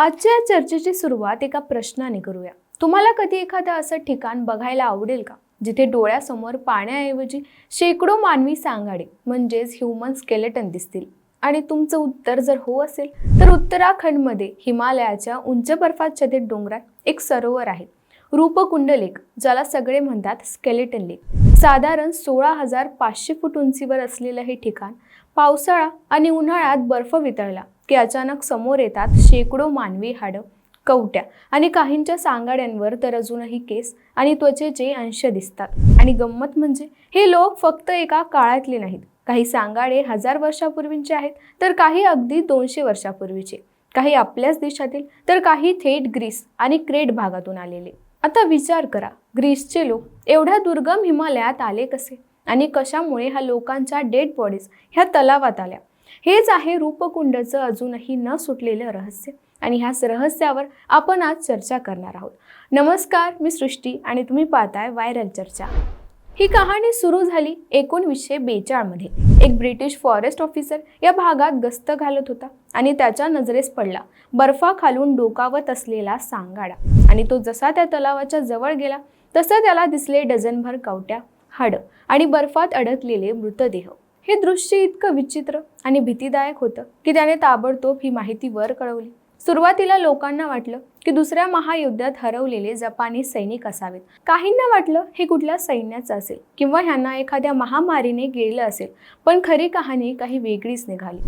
आजच्या या चर्चेची सुरुवात एका प्रश्नाने करूया. तुम्हाला कधी एखादं असं ठिकाण बघायला आवडेल का? जिथे डोळ्यासमोर पाण्याऐवजी शेकडो मानवी सांगाडे म्हणजेच ह्युमन स्केलेटन दिसतील? आणि तुमचं उत्तर जर हो असेल तर उत्तराखंडमध्ये हिमालयाच्या उंच बर्फाच्छादित डोंगरात एक सरोवर आहे. रूपकुंड लेक ज्याला सगळे म्हणतात स्केलेटन लेक साधारण सोळा हजार पाचशे फूट उंचीवर असलेलं हे ठिकाण पावसाळा आणि उन्हाळ्यात बर्फ वितळला. की अचानक समोर येतात शेकडो मानवी हाडं कवट्या आणि काहींच्या सांगाड्यांवर तर अजूनही केस आणि त्वचेचे अंश दिसतात. आणि गंमत म्हणजे हे लोक फक्त एका काळातले नाहीत. काही सांगाडे हजार वर्षापूर्वींचे आहेत तर काही अगदी दोनशे वर्षापूर्वीचे. काही आपल्याच देशातील तर काही थेट ग्रीस आणि क्रेट भागातून आलेले. आता विचार करा ग्रीसचे लोक एवढ्या दुर्गम हिमालयात आले कसे? आणि कशामुळे ह्या लोकांच्या डेड बॉडीज ह्या तलावात आल्या? हेच आहे रूपकुंडचं अजूनही न सुटलेलं रहस्य. आणि ह्याच रहस्यावर आपण आज चर्चा करणार आहोत. नमस्कार मी सृष्टी आणि तुम्ही पाहताय व्हायरल चर्चा. ही कहाणी सुरू झाली एकोणवीसशे बेचाळमध्ये. एक ब्रिटिश फॉरेस्ट ऑफिसर या भागात गस्त घालत होता आणि त्याच्या नजरेस पडला. बर्फाखालून डोकावत असलेला सांगाडा. आणि तो जसा त्या तलावाच्या जवळ गेला तसं त्याला दिसले डझनभर कवट्या हाडं आणि बर्फात अडकलेले मृतदेह. हो। हे दृश्य इतकं विचित्र आणि भीतीदायक होतं की त्याने ताबडतोब ही माहिती वर कळवली. सुरुवातीला लोकांना वाटलं की दुसऱ्या महायुद्धात हरवलेले जपानी सैनिक असावेत. काहींना वाटलं हे कुठल्या सैन्याचं असेल किंवा ह्यांना एखाद्या महामारीने गेलं असेल पण खरी कहाणी काही वेगळीच निघाली.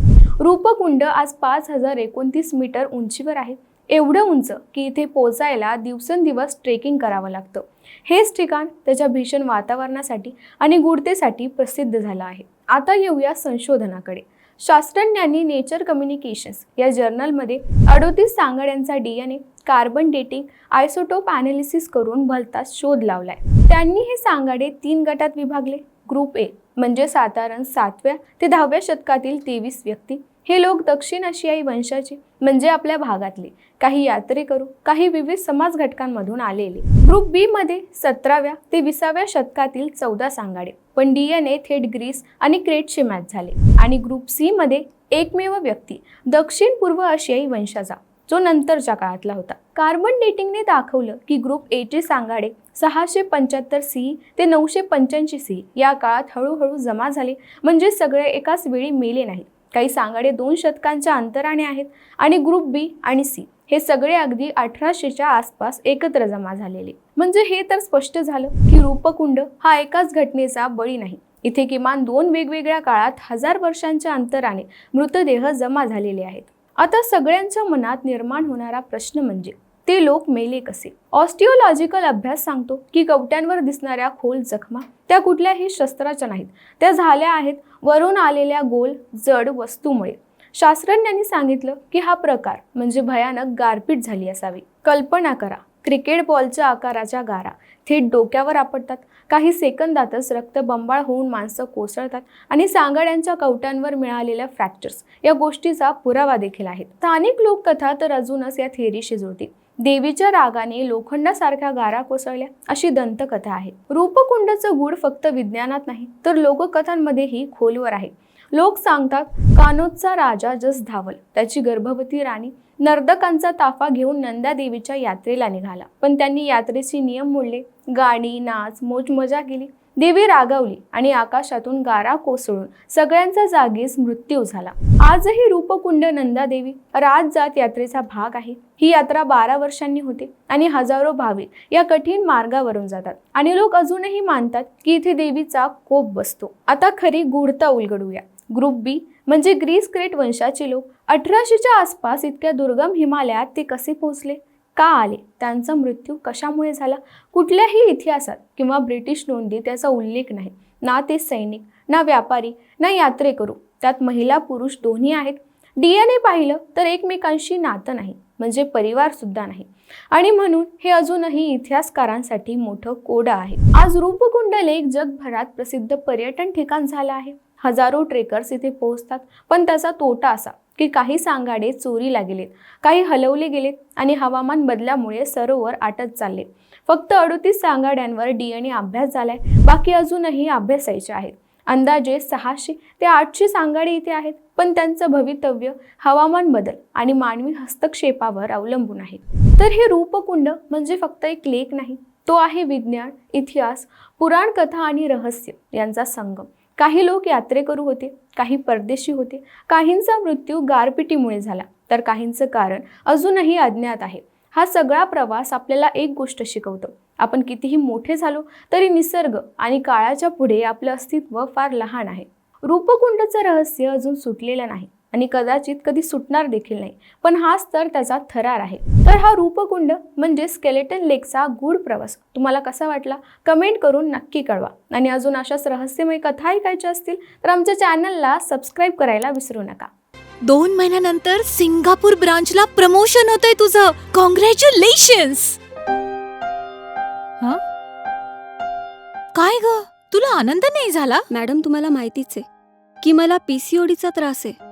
रूपकुंड आज पाच हजार एकोणतीस मीटर उंचीवर आहे. एवढं उंच की इथे पोचायला दिवसेंदिवस ट्रेकिंग करावं लागतं. हेच ठिकाण त्याच्या भीषण वातावरणासाठी आणि गुडतेसाठी प्रसिद्ध झालं आहे. आता येऊया संशोधनाकडे. शास्त्रज्ञांनी नेचर कम्युनिकेशन्स या जर्नलमध्ये अडोतीस सांगाड्यांचा D N A carbon dating isotope analysis करून भलताच शोध लावलाय. त्यांनी हे सांगाडे तीन गटात विभागले. ग्रुप ए म्हणजे साधारण सातव्या ते दहाव्या शतकातील तेवीस व्यक्ती. हे लोक दक्षिण आशियाई वंशाचे म्हणजे आपल्या भागातले. काही यात्रेकरू काही विविध समाज घटकांमधून आलेले. ग्रुप बी मध्ये सतराव्या ते विसाव्या शतकातील चौदा सांगाडे. पण डीएनए थेट ग्रीस आणि क्रेटचे मॅच झाले. आणि ग्रुप सी मध्ये एकमेव व्यक्ती दक्षिण पूर्व आशियाई वंशाचा जो नंतरच्या काळातला होता. कार्बन डेटिंगने दाखवलं की ग्रुप ए चे सांगाडे सहाशे पंच्याहत्तर सी ते नऊशे पंच्याऐंशी सी या काळात हळूहळू जमा झाले. म्हणजे सगळे एकाच वेळी मेले नाहीत. काही सांगाडे दोन शतकांच्या अंतराने आहेत. आणि ग्रुप बी आणि सी हे सगळे अगदी अठराशेच्या आसपास एकत्र जमा झालेले. म्हणजे हे तर स्पष्ट झालं की रूपकुंड हा एकाच घटनेचा बळी नाही. इथे किमान दोन वेगवेगळ्या काळात हजार वर्षांच्या अंतराने मृतदेह जमा झालेले आहेत. आता सगळ्यांच्या मनात निर्माण होणारा प्रश्न म्हणजे ते लोक मेले कसे ऑस्टिओलॉजिकल अभ्यास सांगतो की कवट्यांवर दिसणाऱ्या खोल जखमा त्या कुठल्याही शस्त्राच्या नाहीत. त्या झाल्या आहेत वरून आलेल्या गोल जड वस्तूमुळे. शास्त्रज्ञांनी सांगितलं की हा प्रकार म्हणजे भयानक गारपीट झाली असावी. कल्पना करा क्रिकेट बॉलच्या आकाराच्या गारा थेट डोक्यावर आपटतात. काही सेकंदातच रक्त बंबाळ होऊन माणसं कोसळतात आणि सांगाड्यांच्या कवट्यांवर मिळालेल्या फ्रॅक्चर्स या गोष्टीचा पुरावा देखील आहे. स्थानिक लोककथा तर अजूनच या थेअरीशी जुळतील देवीच्या रागाने लोखंडासारख्या गारा कोसळल्या. अशी दंतकथा आहे. रूपकुंडचं गूढ फक्त विज्ञानात नाही तर लोककथांमध्येही खोलवर आहे. लोक सांगतात कानोदचा राजा जस धावल त्याची गर्भवती राणी नर्दकांचा ताफा घेऊन नंदा देवीच्या यात्रेला निघाला. पण त्यांनी यात्रेची नियम मोडले. गाणी नाच मोजमजा केली. देवी रागावली आणि आकाशातून गारा कोसळून सगळ्यांचा जागीच मृत्यू झाला. आजही रूपकुंड नंदादेवी राजजात यात्रेचा भाग आहे. ही यात्रा बारा वर्षांनी होते आणि हजारो भाविक या कठीण मार्गावरून जातात. आणि लोक अजूनही मानतात की इथे देवीचा कोप बसतो. आता खरी गुढता उलगडूया. ग्रुप बी म्हणजे ग्रीस क्रेट वंशाचे लोक. अठराशेच्या आसपास इतक्या दुर्गम हिमालयात ते कसे पोहोचले? का आले? त्यांचा मृत्यू कशामुळे झाला? कुठल्याही इतिहासात किंवा ब्रिटिश नोंदी त्याचा उल्लेख नाही. ना ते सैनिक ना व्यापारी ना यात्रेकरू. त्यात महिला पुरुष दोन्ही आहेत. डी एन ए पाहिलं तर एकमेकांशी नातं नाही म्हणजे परिवारसुद्धा नाही. आणि म्हणून हे अजूनही इतिहासकारांसाठी मोठं कोडं आहे. आज रूपकुंड लेक जगभरात प्रसिद्ध पर्यटन ठिकाण झालं आहे. हजारो ट्रेकर्स इथे पोहोचतात पण त्याचा तोटा असा की काही सांगाडे चोरीला गेलेत काही हलवले गेलेत आणि हवामान बदलामुळे सरोवर आटत चालले. फक्त अडोतीस सांगाड्यांवर डी एन ए अभ्यास झालाय बाकी अजूनही अभ्यासायचे आहेत. अंदाजे सहाशे ते आठशे सांगाडे इथे आहेत पण त्यांचं भवितव्य हवामान बदल आणि मानवी हस्तक्षेपावर अवलंबून आहे. तर हे रूपकुंड म्हणजे फक्त एक लेख नाही तो आहे विज्ञान इतिहास पुराण कथा आणि रहस्य यांचा संगम. काही लोक यात्रेकरू होते काही परदेशी होते. काहींचा मृत्यू गारपिटीमुळे झाला. तर काहींचं कारण अजूनही अज्ञात आहे. हा सगळा प्रवास आपल्याला एक गोष्ट शिकवतो. आपण कितीही मोठे झालो तरी निसर्ग आणि काळाच्या पुढे आपलं अस्तित्व फार लहान आहे. रूपकुंडचं रहस्य अजून सुटलेलं नाही. आणि कदाचित कधी सुटणार देखील नाही. पण हाच तर त्याचा थरार आहे. तर हा रूपकुंड म्हणजे स्केलेटन लेकचा गूढ प्रवास. तुम्हाला कसा वाटला? कमेंट करून नक्की कळवा. आणि अजून अशाच रहस्यमय कथा ऐकायच्या असतील तर आमच्या चॅनलला सबस्क्राईब करायला विसरू नका. दोन महिन्यानंतर सिंगापूर ब्रांचला प्रमोशन होतंय तुझं. कॉंग्रॅच्युलेशन्स काय ग? तुला आनंद नाही झाला? मॅडम तुम्हाला माहितीच आहे की मला पीसीओडीचा त्रास आहे.